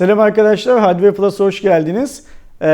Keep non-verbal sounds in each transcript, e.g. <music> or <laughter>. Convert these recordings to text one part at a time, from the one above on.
Selam arkadaşlar, Hardware Plus'a hoş geldiniz. Ee,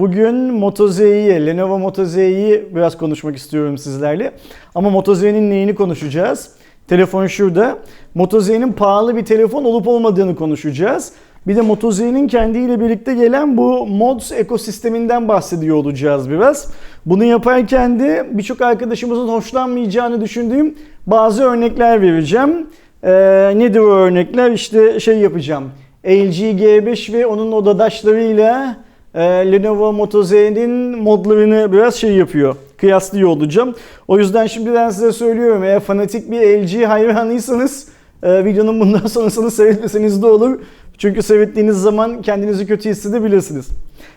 Bugün Moto Z'yi, Lenovo Moto Z'yi biraz konuşmak istiyorum sizlerle. Ama Moto Z'nin neyini konuşacağız? Telefon şurada. Moto Z'nin pahalı bir telefon olup olmadığını konuşacağız. Bir de Moto Z'nin kendiyle birlikte gelen bu mods ekosisteminden bahsediyor olacağız biraz. Bunu yaparken de birçok arkadaşımızın hoşlanmayacağını düşündüğüm bazı örnekler vereceğim. Ee, nedir o örnekler? İşte şey yapacağım. LG G5 ve onun odadaşlarıyla e, Lenovo Moto Z'nin modlarını biraz şey yapıyor. Kıyaslıyor olacağım. O yüzden şimdiden size söylüyorum. Eğer fanatik bir LG hayranıysanız e, videonun bundan <laughs> sonrasını seyretmeseniz de olur. Çünkü seyrettiğiniz zaman kendinizi kötü hissedebilirsiniz.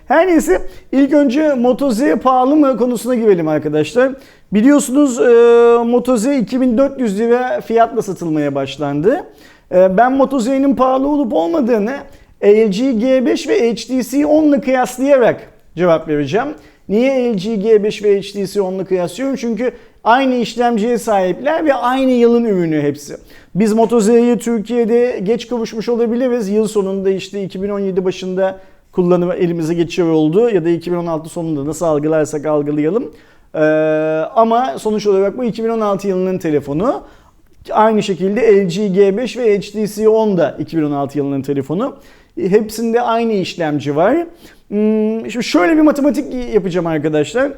Her neyse ilk önce Moto Z pahalı mı konusuna girelim arkadaşlar. Biliyorsunuz e, Moto Z 2400 lira fiyatla satılmaya başlandı. E, ben Moto Z'nin pahalı olup olmadığını LG G5 ve HTC 10 ile kıyaslayarak cevap vereceğim. Niye LG G5 ve HTC 10 ile kıyaslıyorum? Çünkü aynı işlemciye sahipler ve aynı yılın ürünü hepsi. Biz Moto Z'ye Türkiye'de geç kavuşmuş olabiliriz. Yıl sonunda işte 2017 başında kullanımı elimize geçiyor oldu ya da 2016 sonunda nasıl algılarsak algılayalım. Ee, ama sonuç olarak bu 2016 yılının telefonu. Aynı şekilde LG G5 ve HTC 10 da 2016 yılının telefonu. Hepsinde aynı işlemci var. Hmm, Şimdi şöyle bir matematik yapacağım arkadaşlar.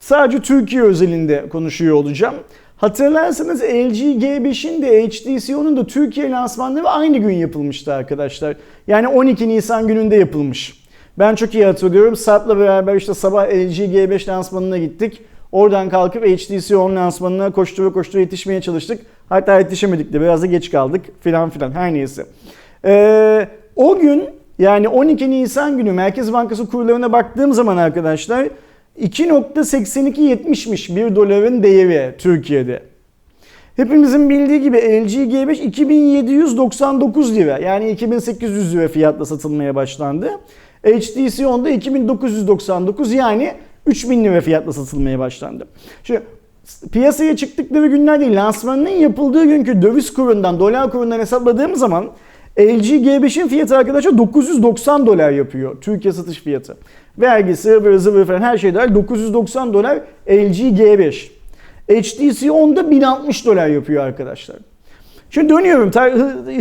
Sadece Türkiye özelinde konuşuyor olacağım. Hatırlarsanız LG G5'in de HTC 10'un da Türkiye lansmanları aynı gün yapılmıştı arkadaşlar. Yani 12 Nisan gününde yapılmış. Ben çok iyi hatırlıyorum. Sarp'la beraber işte sabah LG G5 lansmanına gittik. Oradan kalkıp HTC 10 lansmanına koştura koştura yetişmeye çalıştık. Hatta yetişemedik de biraz da geç kaldık filan filan her neyse. Ee, o gün yani 12 Nisan günü Merkez Bankası kurlarına baktığım zaman arkadaşlar 2.8270'miş 1 doların değeri Türkiye'de. Hepimizin bildiği gibi LG G5 2799 lira yani 2800 lira fiyatla satılmaya başlandı. HTC 10'da 2999 yani 3000 lira fiyatla satılmaya başlandı. Şimdi piyasaya çıktıkları günler değil lansmanının yapıldığı günkü döviz kurundan dolar kurundan hesapladığım zaman LG G5'in fiyatı arkadaşlar 990 dolar yapıyor. Türkiye satış fiyatı. Vergisi, ıvır zıvır falan her şey dahil 990 dolar LG G5. HTC 10'da 1060 dolar yapıyor arkadaşlar. Şimdi dönüyorum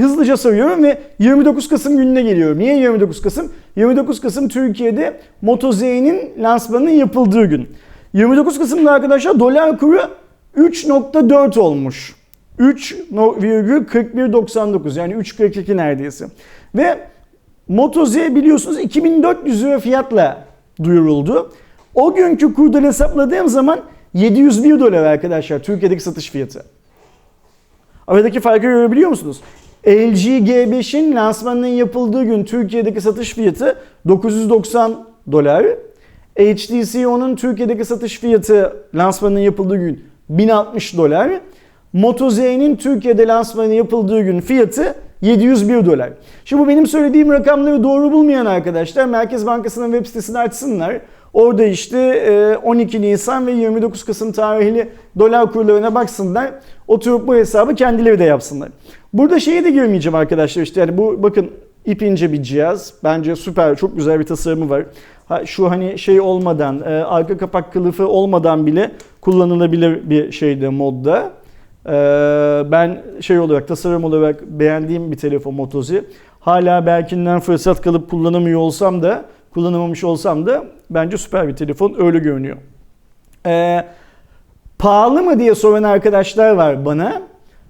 hızlıca sayıyorum ve 29 Kasım gününe geliyorum. Niye 29 Kasım? 29 Kasım Türkiye'de Moto Z'nin lansmanının yapıldığı gün. 29 Kasım'da arkadaşlar dolar kuru 3.4 olmuş. 3,4199 yani 3.42 neredeyse. Ve Moto Z biliyorsunuz 2400 lira fiyatla duyuruldu. O günkü kurdan hesapladığım zaman 701 dolar arkadaşlar Türkiye'deki satış fiyatı. Aradaki farkı görebiliyor musunuz? LG G5'in lansmanının yapıldığı gün Türkiye'deki satış fiyatı 990 dolar. HTC 10'un Türkiye'deki satış fiyatı lansmanının yapıldığı gün 1060 dolar. Moto Z'nin Türkiye'de lansmanı yapıldığı gün fiyatı 701 dolar. Şimdi bu benim söylediğim rakamları doğru bulmayan arkadaşlar Merkez Bankası'nın web sitesini açsınlar. Orada işte 12 Nisan ve 29 Kasım tarihli dolar kurlarına baksınlar. Oturup bu hesabı kendileri de yapsınlar. Burada şeye de girmeyeceğim arkadaşlar işte yani bu bakın ip ince bir cihaz. Bence süper çok güzel bir tasarımı var. Şu hani şey olmadan arka kapak kılıfı olmadan bile kullanılabilir bir şeyde modda. Ben şey olarak tasarım olarak beğendiğim bir telefon Moto Z. Hala belkinden fırsat kalıp kullanamıyor olsam da kullanamamış olsam da bence süper bir telefon öyle görünüyor. Ee, pahalı mı diye soran arkadaşlar var bana.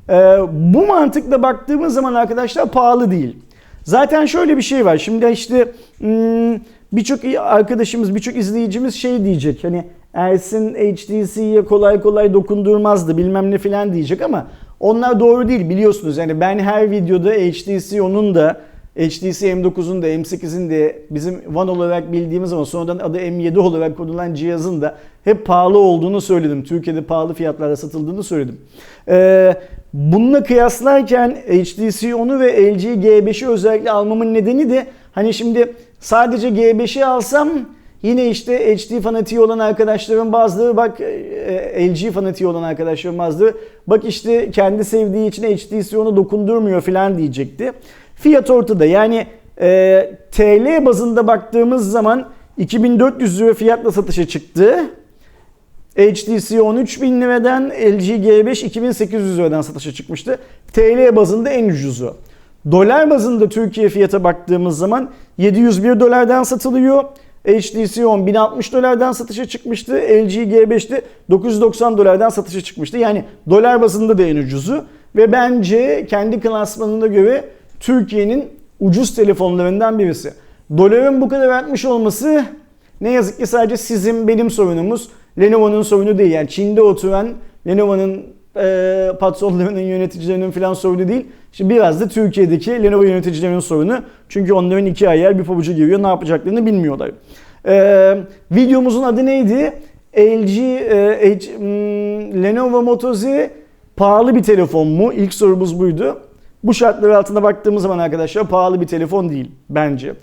Ee, bu mantıkla baktığımız zaman arkadaşlar pahalı değil. Zaten şöyle bir şey var. Şimdi işte hmm, birçok arkadaşımız, birçok izleyicimiz şey diyecek. Hani Ersin HTC'ye kolay kolay dokundurmazdı bilmem ne filan diyecek ama onlar doğru değil biliyorsunuz. Yani ben her videoda HTC onun da HTC M9'un da M8'in de bizim One olarak bildiğimiz ama sonradan adı M7 olarak konulan cihazın da hep pahalı olduğunu söyledim. Türkiye'de pahalı fiyatlarla satıldığını söyledim. Ee, bununla kıyaslarken HTC 10'u ve LG G5'i özellikle almamın nedeni de hani şimdi sadece G5'i alsam Yine işte HD fanatiği olan arkadaşlarım bazıları bak LG fanatiği olan arkadaşlarım bazıları bak işte kendi sevdiği için HTC onu dokundurmuyor falan diyecekti. Fiyat ortada yani Ee, TL bazında baktığımız zaman 2400 lira fiyatla satışa çıktı. HTC 13.000 liradan LG G5 2800 liradan satışa çıkmıştı. TL bazında en ucuzu. Dolar bazında Türkiye fiyata baktığımız zaman 701 dolardan satılıyor. HTC 10 1060 dolardan satışa çıkmıştı. LG G5 de 990 dolardan satışa çıkmıştı. Yani dolar bazında da en ucuzu. Ve bence kendi klasmanına göre Türkiye'nin ucuz telefonlarından birisi. Doların bu kadar artmış olması ne yazık ki sadece sizin benim sorunumuz. Lenovo'nun sorunu değil. Yani Çin'de oturan Lenovo'nun e, patronlarının, yöneticilerinin falan sorunu değil. Şimdi biraz da Türkiye'deki Lenovo yöneticilerinin sorunu. Çünkü onların iki ayağı bir pabucu giriyor. Ne yapacaklarını bilmiyorlar. E, videomuzun adı neydi? LG, e, H, hmm, Lenovo Moto Z pahalı bir telefon mu? İlk sorumuz buydu. Bu şartlar altında baktığımız zaman arkadaşlar pahalı bir telefon değil bence.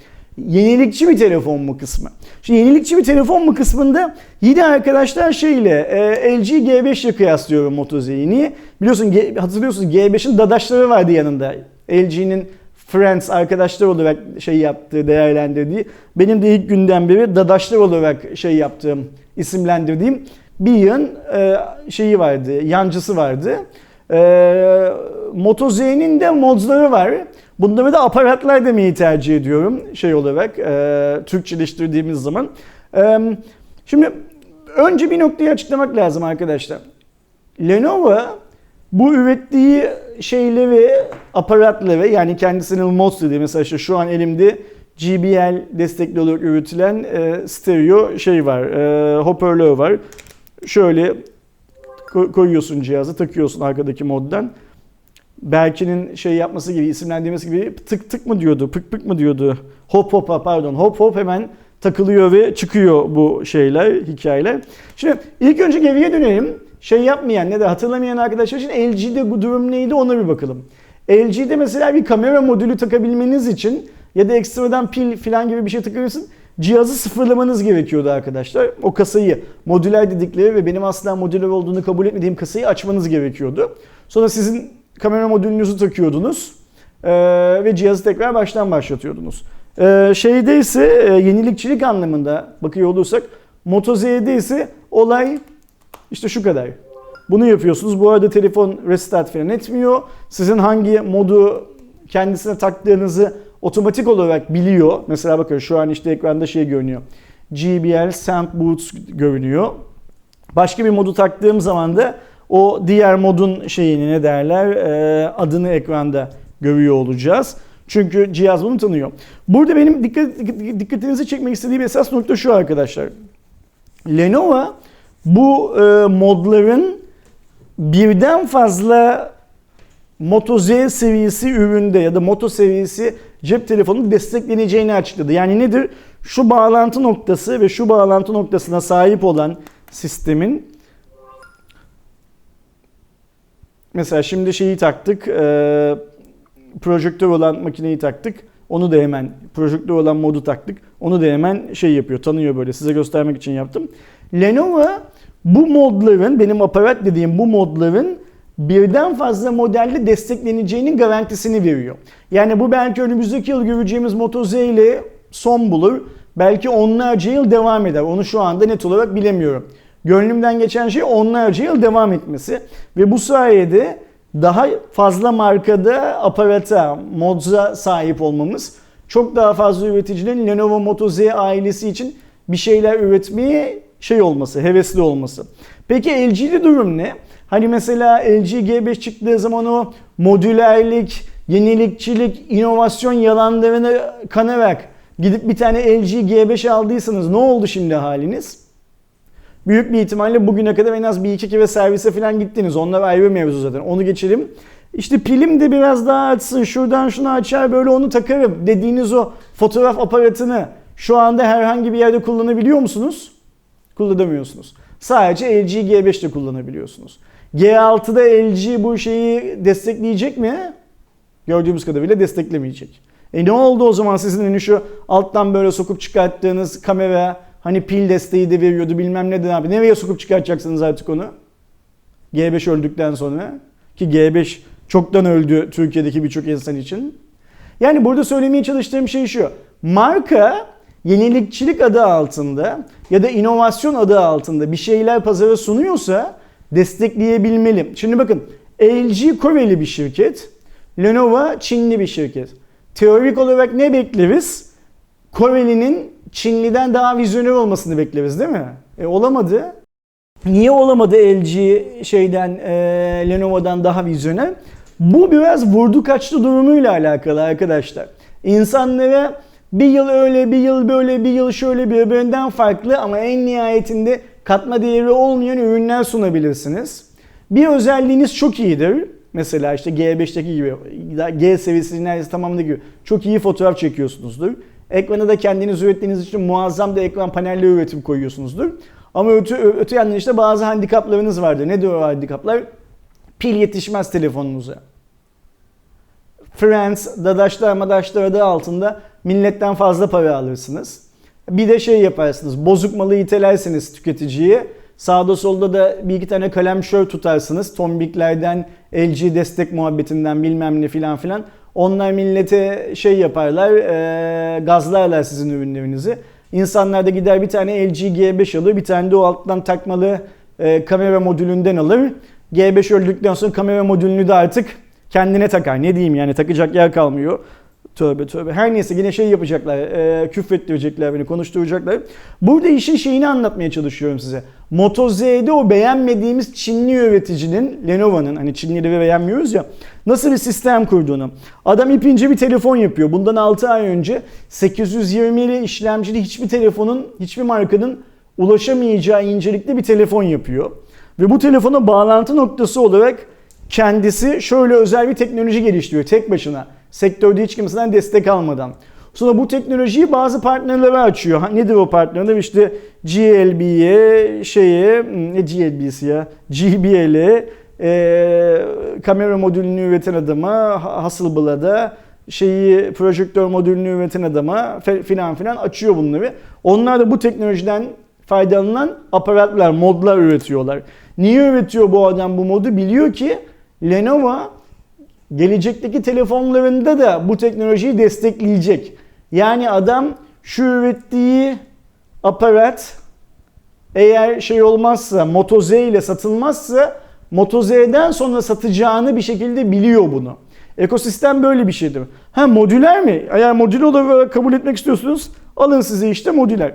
Yenilikçi bir telefon mu kısmı? Şimdi yenilikçi bir telefon mu kısmında yine arkadaşlar şeyle e, LG G5 ile kıyaslıyorum Moto Z'yi. Niye? Biliyorsun G, hatırlıyorsunuz G5'in dadaşları vardı yanında. LG'nin friends arkadaşlar olarak şey yaptığı, değerlendirdiği. Benim de ilk günden beri dadaşlar olarak şey yaptığım, isimlendirdiğim bir yığın e, şeyi vardı, yancısı vardı. E, Moto Z'nin de modları var. Bunları da aparatlar demeyi tercih ediyorum şey olarak e, Türkçeleştirdiğimiz zaman. E, şimdi önce bir noktayı açıklamak lazım arkadaşlar. Lenovo bu ürettiği şeyleri, aparatları yani kendisinin mods dediği mesela işte şu an elimde GBL destekli olarak üretilen e, stereo şey var, e, hoparlör var. Şöyle koyuyorsun cihazı, takıyorsun arkadaki moddan. Berkin'in şey yapması gibi, isimlendirmesi gibi tık tık mı diyordu, pık pık mı diyordu. Hop hop pardon, hop hop hemen takılıyor ve çıkıyor bu şeyler, hikayeler. Şimdi ilk önce geriye dönelim. Şey yapmayan ne de hatırlamayan arkadaşlar için LG'de bu durum neydi ona bir bakalım. LG'de mesela bir kamera modülü takabilmeniz için ya da ekstradan pil falan gibi bir şey takabilirsin. Cihazı sıfırlamanız gerekiyordu arkadaşlar. O kasayı modüler dedikleri ve benim asla modüler olduğunu kabul etmediğim kasayı açmanız gerekiyordu. Sonra sizin kamera modülünüzü takıyordunuz ee, ve cihazı tekrar baştan başlatıyordunuz. Ee, şeyde ise yenilikçilik anlamında bakıyor olursak Moto Z'de ise olay işte şu kadar. Bunu yapıyorsunuz. Bu arada telefon restart falan etmiyor. Sizin hangi modu kendisine taktığınızı otomatik olarak biliyor. Mesela bakın şu an işte ekranda şey görünüyor. GBL Sound Boots görünüyor. Başka bir modu taktığım zaman da o diğer modun şeyini ne derler e, adını ekranda görüyor olacağız. Çünkü cihaz bunu tanıyor. Burada benim dikkat, dikkatinizi çekmek istediğim esas nokta şu arkadaşlar. Lenovo bu e, modların birden fazla Moto Z seviyesi üründe ya da Moto seviyesi cep telefonu destekleneceğini açıkladı. Yani nedir? Şu bağlantı noktası ve şu bağlantı noktasına sahip olan sistemin mesela şimdi şeyi taktık e, projektör olan makineyi taktık. Onu da hemen projektör olan modu taktık. Onu da hemen şey yapıyor, tanıyor böyle. Size göstermek için yaptım. Lenovo bu modların, benim aparat dediğim bu modların birden fazla modelde destekleneceğinin garantisini veriyor. Yani bu belki önümüzdeki yıl göreceğimiz Moto Z ile son bulur. Belki onlarca yıl devam eder. Onu şu anda net olarak bilemiyorum. Gönlümden geçen şey onlarca yıl devam etmesi. Ve bu sayede daha fazla markada aparata, modza sahip olmamız çok daha fazla üreticinin Lenovo Moto Z ailesi için bir şeyler üretmeye şey olması, hevesli olması. Peki LG'de durum ne? Hani mesela LG G5 çıktığı zaman o modülerlik, yenilikçilik, inovasyon yalanlarını kanarak gidip bir tane LG G5 aldıysanız ne oldu şimdi haliniz? Büyük bir ihtimalle bugüne kadar en az bir iki kere servise falan gittiniz. Onlar ayrı mevzu zaten. Onu geçelim. İşte pilim de biraz daha açsın. Şuradan şunu açar böyle onu takarım dediğiniz o fotoğraf aparatını şu anda herhangi bir yerde kullanabiliyor musunuz? Kullanamıyorsunuz. Sadece LG G5'te kullanabiliyorsunuz. G6'da LG bu şeyi destekleyecek mi? Gördüğümüz kadarıyla desteklemeyecek. E ne oldu o zaman sizin hani şu alttan böyle sokup çıkarttığınız kamera hani pil desteği de veriyordu bilmem ne de abi. Nereye sokup çıkartacaksınız artık onu? G5 öldükten sonra ki G5 çoktan öldü Türkiye'deki birçok insan için. Yani burada söylemeye çalıştığım şey şu. Marka yenilikçilik adı altında ya da inovasyon adı altında bir şeyler pazara sunuyorsa destekleyebilmeli. Şimdi bakın LG Koreli bir şirket, Lenovo Çinli bir şirket. Teorik olarak ne bekleriz? Koreli'nin Çinli'den daha vizyoner olmasını bekleriz değil mi? E olamadı. Niye olamadı LG şeyden e, Lenovo'dan daha vizyoner? Bu biraz vurdu kaçtı durumuyla alakalı arkadaşlar. İnsanlara bir yıl öyle, bir yıl böyle, bir yıl şöyle birbirinden farklı ama en nihayetinde katma değeri olmayan ürünler sunabilirsiniz. Bir özelliğiniz çok iyidir. Mesela işte G5'teki gibi, G seviyesinin neredeyse tamamında gibi çok iyi fotoğraf çekiyorsunuzdur. Ekrana da kendiniz ürettiğiniz için muazzam da ekran panelleri üretim koyuyorsunuzdur. Ama öte, öte yandan işte bazı handikaplarınız vardır. Nedir o handikaplar? Pil yetişmez telefonunuza. Friends, dadaşlar madaşlar adı altında milletten fazla para alırsınız. Bir de şey yaparsınız, bozuk malı itelersiniz tüketiciye. Sağda solda da bir iki tane kalem şör tutarsınız. Tombiklerden, LG destek muhabbetinden bilmem ne filan filan. Onlar millete şey yaparlar, e, gazlarlar sizin ürünlerinizi. İnsanlar da gider bir tane LG G5 alır, bir tane de o alttan takmalı e, kamera modülünden alır. G5 öldükten sonra kamera modülünü de artık kendine takar. Ne diyeyim yani takacak yer kalmıyor. Tövbe tövbe. Her neyse yine şey yapacaklar, e, küfrettirecekler beni, konuşturacaklar. Burada işin şeyini anlatmaya çalışıyorum size. Moto Z'de o beğenmediğimiz Çinli üreticinin, Lenovo'nun hani Çinlileri beğenmiyoruz ya, nasıl bir sistem kurduğunu. Adam ipince bir telefon yapıyor. Bundan 6 ay önce 820'li işlemcili hiçbir telefonun, hiçbir markanın ulaşamayacağı incelikte bir telefon yapıyor. Ve bu telefona bağlantı noktası olarak kendisi şöyle özel bir teknoloji geliştiriyor tek başına. Sektörde hiç kimseden destek almadan. Sonra bu teknolojiyi bazı partnerlere açıyor. Nedir o partnerler? İşte GLB'ye, şeye, ne GLB'si ya? GBL'e, e, kamera modülünü üreten adama, Hasselblad'a da şeyi projektör modülünü üreten adama filan filan açıyor bunları. Onlar da bu teknolojiden faydalanan aparatlar, modlar üretiyorlar. Niye üretiyor bu adam bu modu? Biliyor ki Lenovo gelecekteki telefonlarında da bu teknolojiyi destekleyecek. Yani adam şu ürettiği aparat eğer şey olmazsa Moto Z ile satılmazsa Moto Z'den sonra satacağını bir şekilde biliyor bunu. Ekosistem böyle bir şeydir. Ha modüler mi? Eğer modüler olarak kabul etmek istiyorsunuz alın size işte modüler.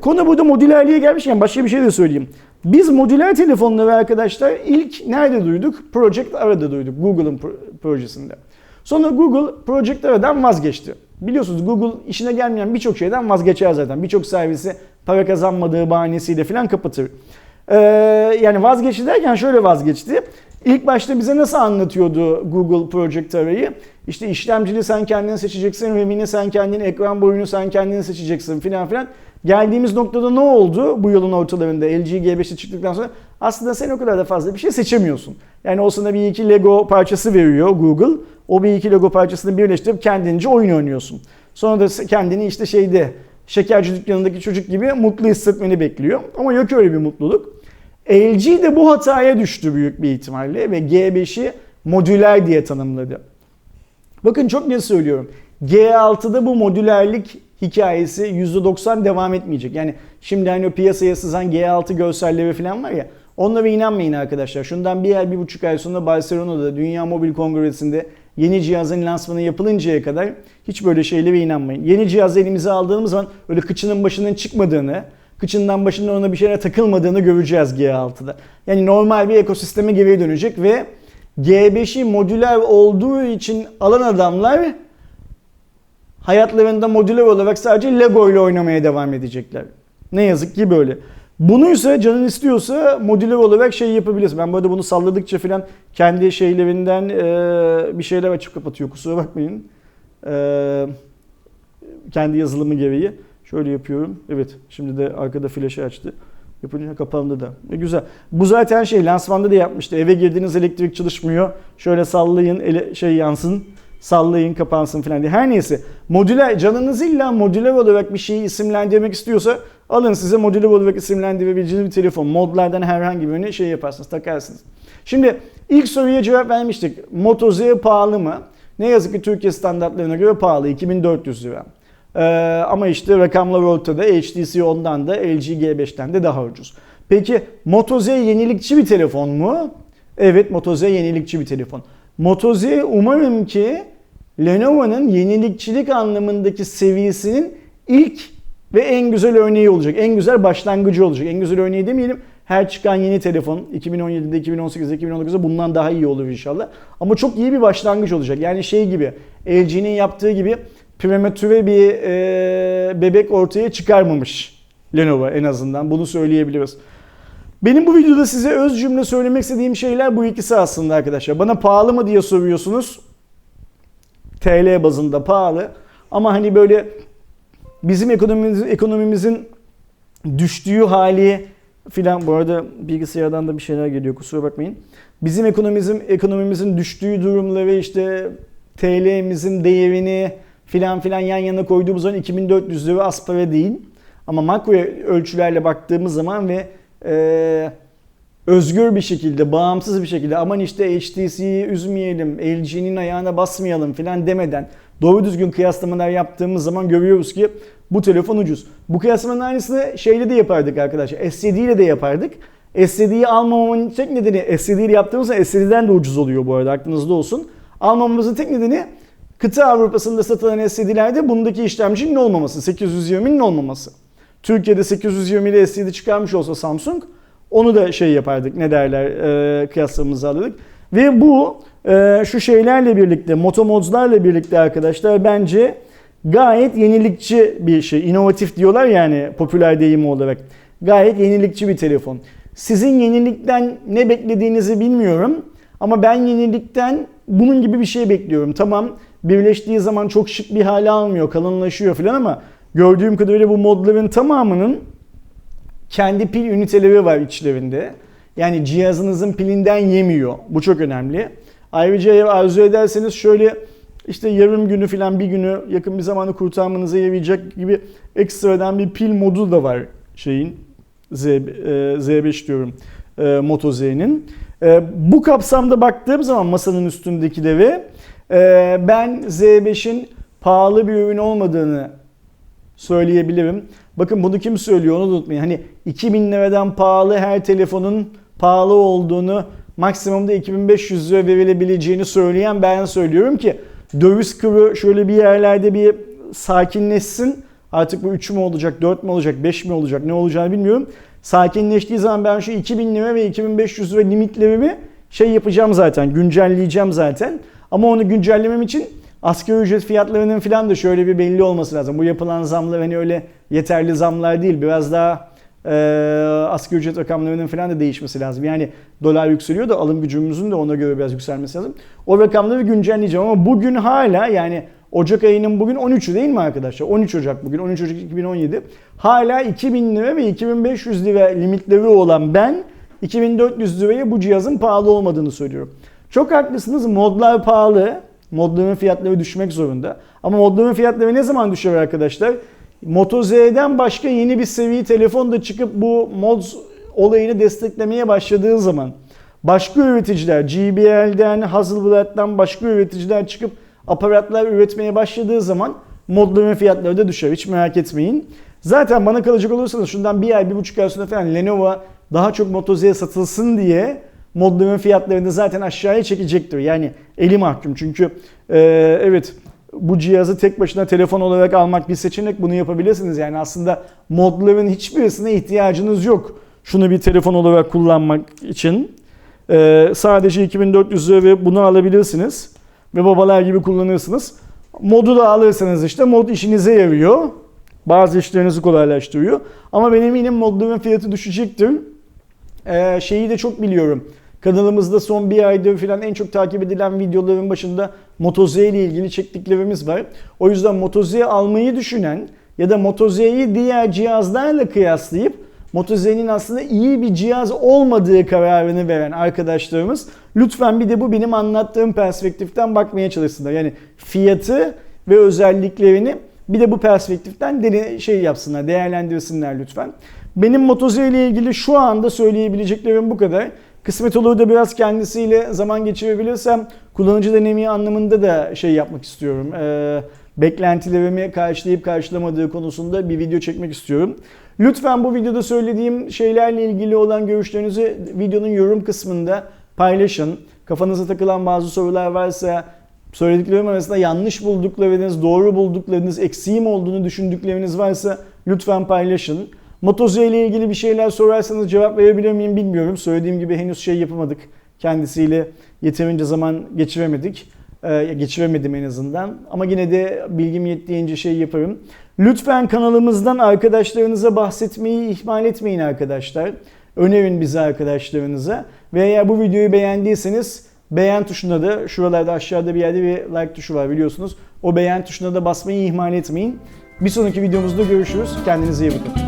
Konu burada modülerliğe gelmişken başka bir şey de söyleyeyim. Biz modüler telefonları arkadaşlar ilk nerede duyduk? Project Ara'da duyduk. Google'ın projesinde. Sonra Google Project Ara'dan vazgeçti. Biliyorsunuz Google işine gelmeyen birçok şeyden vazgeçer zaten. Birçok servisi para kazanmadığı bahanesiyle falan kapatır. Ee, yani vazgeçti derken şöyle vazgeçti. İlk başta bize nasıl anlatıyordu Google Project Ara'yı? İşte işlemcini sen kendin seçeceksin, RAM'ini sen kendin, ekran boyunu sen kendin seçeceksin filan filan. Geldiğimiz noktada ne oldu bu yılın ortalarında LG G5'e çıktıktan sonra? Aslında sen o kadar da fazla bir şey seçemiyorsun. Yani o sana bir iki Lego parçası veriyor Google. O bir iki Lego parçasını birleştirip kendince oyun oynuyorsun. Sonra da kendini işte şeyde şekerci dükkanındaki çocuk gibi mutlu hissetmeni bekliyor. Ama yok öyle bir mutluluk. LG de bu hataya düştü büyük bir ihtimalle ve G5'i modüler diye tanımladı. Bakın çok net söylüyorum. G6'da bu modülerlik hikayesi %90 devam etmeyecek. Yani şimdi hani o piyasaya sızan G6 görselleri falan var ya onlara inanmayın arkadaşlar. Şundan bir ay bir buçuk ay sonra Barcelona'da Dünya Mobil Kongresi'nde yeni cihazın lansmanı yapılıncaya kadar hiç böyle şeylere inanmayın. Yeni cihaz elimize aldığımız zaman öyle kıçının başının çıkmadığını, kıçından başından ona bir şeyler takılmadığını göreceğiz G6'da. Yani normal bir ekosisteme geri dönecek ve G5'i modüler olduğu için alan adamlar hayatlarında modüler olarak sadece Lego ile oynamaya devam edecekler. Ne yazık ki böyle. Bunu ise canın istiyorsa modüler olarak şey yapabilirsin. Ben böyle bunu salladıkça falan kendi şeylerinden e, bir şeyler açıp kapatıyor. Kusura bakmayın. E, kendi yazılımı gereği. Şöyle yapıyorum. Evet şimdi de arkada flaşı açtı. Yapınca kapandı da. E, güzel. Bu zaten şey lansmanda da yapmıştı. Eve girdiğiniz elektrik çalışmıyor. Şöyle sallayın ele, şey yansın sallayın kapansın falan diye. Her neyse modüler canınız illa modüler olarak bir şeyi isimlendirmek istiyorsa alın size modüler olarak isimlendirebileceğiniz bir telefon. Modlardan herhangi birini şey yaparsınız takarsınız. Şimdi ilk soruya cevap vermiştik. Moto Z pahalı mı? Ne yazık ki Türkiye standartlarına göre pahalı 2400 lira. Ee, ama işte rakamlar ortada. HTC ondan da LG G5'ten de daha ucuz. Peki Moto Z yenilikçi bir telefon mu? Evet Moto Z yenilikçi bir telefon. Moto Z umarım ki Lenovo'nun yenilikçilik anlamındaki seviyesinin ilk ve en güzel örneği olacak. En güzel başlangıcı olacak. En güzel örneği demeyelim. Her çıkan yeni telefon 2017'de, 2018'de, 2019'da bundan daha iyi olur inşallah. Ama çok iyi bir başlangıç olacak. Yani şey gibi LG'nin yaptığı gibi prematüre bir e, bebek ortaya çıkarmamış Lenovo en azından. Bunu söyleyebiliriz. Benim bu videoda size öz cümle söylemek istediğim şeyler bu ikisi aslında arkadaşlar. Bana pahalı mı diye soruyorsunuz. TL bazında pahalı. Ama hani böyle bizim ekonomimizin, ekonomimizin düştüğü hali filan bu arada bilgisayardan da bir şeyler geliyor kusura bakmayın. Bizim ekonomimizin ekonomimizin düştüğü durumları işte TL'mizin değerini filan filan yan yana koyduğumuz zaman 2400 lira az para değil. Ama makro ölçülerle baktığımız zaman ve e, özgür bir şekilde, bağımsız bir şekilde aman işte HTC'yi üzmeyelim, LG'nin ayağına basmayalım filan demeden doğru düzgün kıyaslamalar yaptığımız zaman görüyoruz ki bu telefon ucuz. Bu kıyaslamanın aynısını şeyle de yapardık arkadaşlar. S7 ile de yapardık. S7'yi almamamın tek nedeni S7 ile yaptığımızda S7'den de ucuz oluyor bu arada aklınızda olsun. Almamamızın tek nedeni kıta Avrupa'sında satılan S7'lerde bundaki işlemcinin olmaması, 820'nin olmaması. Türkiye'de 820 ile S7 çıkarmış olsa Samsung onu da şey yapardık ne derler e, kıyaslamamızı alırdık. Ve bu e, şu şeylerle birlikte motomodlarla birlikte arkadaşlar bence gayet yenilikçi bir şey. İnovatif diyorlar yani popüler deyimi olarak. Gayet yenilikçi bir telefon. Sizin yenilikten ne beklediğinizi bilmiyorum. Ama ben yenilikten bunun gibi bir şey bekliyorum. Tamam birleştiği zaman çok şık bir hale almıyor, kalınlaşıyor falan ama gördüğüm kadarıyla bu modların tamamının kendi pil üniteleri var içlerinde. Yani cihazınızın pilinden yemiyor. Bu çok önemli. Ayrıca eğer arzu ederseniz şöyle işte yarım günü falan bir günü yakın bir zamanı kurtarmanıza yarayacak gibi ekstradan bir pil modu da var şeyin Z, e, Z5 diyorum e, Moto Z'nin. E, bu kapsamda baktığım zaman masanın üstündekileri e, ben Z5'in pahalı bir ürün olmadığını söyleyebilirim. Bakın bunu kim söylüyor onu unutmayın. Hani 2000 liradan pahalı her telefonun pahalı olduğunu maksimumda 2500 lira verilebileceğini söyleyen ben söylüyorum ki döviz kuru şöyle bir yerlerde bir sakinleşsin. Artık bu 3 mü olacak, 4 mü olacak, 5 mi olacak ne olacağını bilmiyorum. Sakinleştiği zaman ben şu 2000 lira ve 2500 lira limitlerimi şey yapacağım zaten, güncelleyeceğim zaten. Ama onu güncellemem için asgari ücret fiyatlarının falan da şöyle bir belli olması lazım. Bu yapılan zamlar hani öyle yeterli zamlar değil. Biraz daha e, asgari ücret rakamlarının falan da değişmesi lazım. Yani dolar yükseliyor da alım gücümüzün de ona göre biraz yükselmesi lazım. O rakamları güncelleyeceğim ama bugün hala yani Ocak ayının bugün 13'ü değil mi arkadaşlar? 13 Ocak bugün 13 Ocak 2017. Hala 2000 lira ve 2500 lira limitleri olan ben 2400 liraya bu cihazın pahalı olmadığını söylüyorum. Çok haklısınız modlar pahalı. Modların fiyatları düşmek zorunda. Ama modların fiyatları ne zaman düşer arkadaşlar? Moto Z'den başka yeni bir seviye telefon da çıkıp bu mod olayını desteklemeye başladığı zaman başka üreticiler JBL'den, Hasselblad'dan başka üreticiler çıkıp aparatlar üretmeye başladığı zaman modların fiyatları da düşer. Hiç merak etmeyin. Zaten bana kalacak olursanız şundan bir ay, bir buçuk ay sonra falan Lenovo daha çok Moto Z satılsın diye modların fiyatlarını zaten aşağıya çekecektir. Yani eli mahkum çünkü e, evet bu cihazı tek başına telefon olarak almak bir seçenek bunu yapabilirsiniz. Yani aslında modların hiçbirisine ihtiyacınız yok. Şunu bir telefon olarak kullanmak için. Ee, sadece 2400 lira ve bunu alabilirsiniz. Ve babalar gibi kullanırsınız. Modu da alırsanız işte mod işinize yarıyor. Bazı işlerinizi kolaylaştırıyor. Ama benim eminim modların fiyatı düşecektir. Ee, şeyi de çok biliyorum. Kanalımızda son bir aydır falan en çok takip edilen videoların başında Moto Z ile ilgili çektiklerimiz var. O yüzden Moto Z almayı düşünen ya da Moto Z'yi diğer cihazlarla kıyaslayıp Moto Z'nin aslında iyi bir cihaz olmadığı kararını veren arkadaşlarımız lütfen bir de bu benim anlattığım perspektiften bakmaya çalışsınlar. Yani fiyatı ve özelliklerini bir de bu perspektiften şey yapsınlar, değerlendirsinler lütfen. Benim Moto Z ile ilgili şu anda söyleyebileceklerim bu kadar. Kısmet olur da biraz kendisiyle zaman geçirebilirsem kullanıcı deneyimi anlamında da şey yapmak istiyorum. Ee, beklentilerimi karşılayıp karşılamadığı konusunda bir video çekmek istiyorum. Lütfen bu videoda söylediğim şeylerle ilgili olan görüşlerinizi videonun yorum kısmında paylaşın. Kafanıza takılan bazı sorular varsa söylediklerim arasında yanlış bulduklarınız, doğru bulduklarınız, eksiğim olduğunu düşündükleriniz varsa lütfen paylaşın. Moto Z ile ilgili bir şeyler sorarsanız cevap verebilir miyim bilmiyorum. Söylediğim gibi henüz şey yapamadık. Kendisiyle yeterince zaman geçiremedik. Ee, geçiremedim en azından. Ama yine de bilgim yettiğince şey yaparım. Lütfen kanalımızdan arkadaşlarınıza bahsetmeyi ihmal etmeyin arkadaşlar. Önerin bizi arkadaşlarınıza. Ve eğer bu videoyu beğendiyseniz beğen tuşuna da şuralarda aşağıda bir yerde bir like tuşu var biliyorsunuz. O beğen tuşuna da basmayı ihmal etmeyin. Bir sonraki videomuzda görüşürüz. Kendinize iyi bakın.